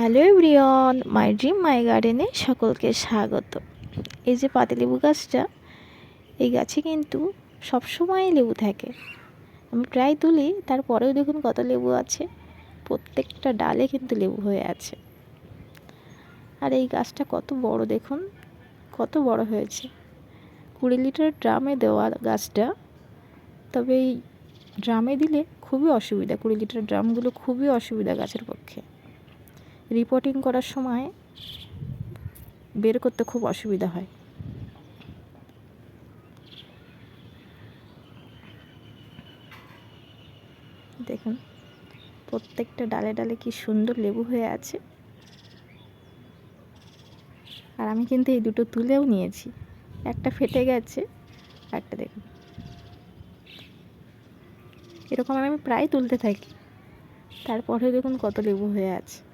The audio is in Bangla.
Hello everyone, my dream, my গার্ডেনে সকলকে স্বাগত। এই যে পাতিলেবু গাছটা, এই গাছে কিন্তু সবসময় লেবু থাকে। আমি প্রায় তুলি, তারপরেও দেখুন কত লেবু আছে। প্রত্যেকটা ডালে কিন্তু লেবু হয়ে আছে। আর এই গাছটা কত বড় দেখুন, কত বড় হয়েছে। কুড়ি লিটার ড্রামে দেওয়া গাছটা, তবে এই ড্রামে দিলে খুবই অসুবিধা। কুড়ি লিটার ড্রামগুলো খুবই অসুবিধা গাছের পক্ষে। রিপোর্টিং করার সময় বের করতে খুব অসুবিধা হয়। দেখুন, প্রত্যেকটা ডালে ডালে কি সুন্দর লেবু হয়ে আছে। আর আমি কিন্তু এই দুটো তুলেও নিয়েছি। একটা ফেটে গেছে একটা দেখুন। এরকম আমি প্রায় তুলতে থাকি। তারপরে দেখুন কত লেবু হয়ে আছে।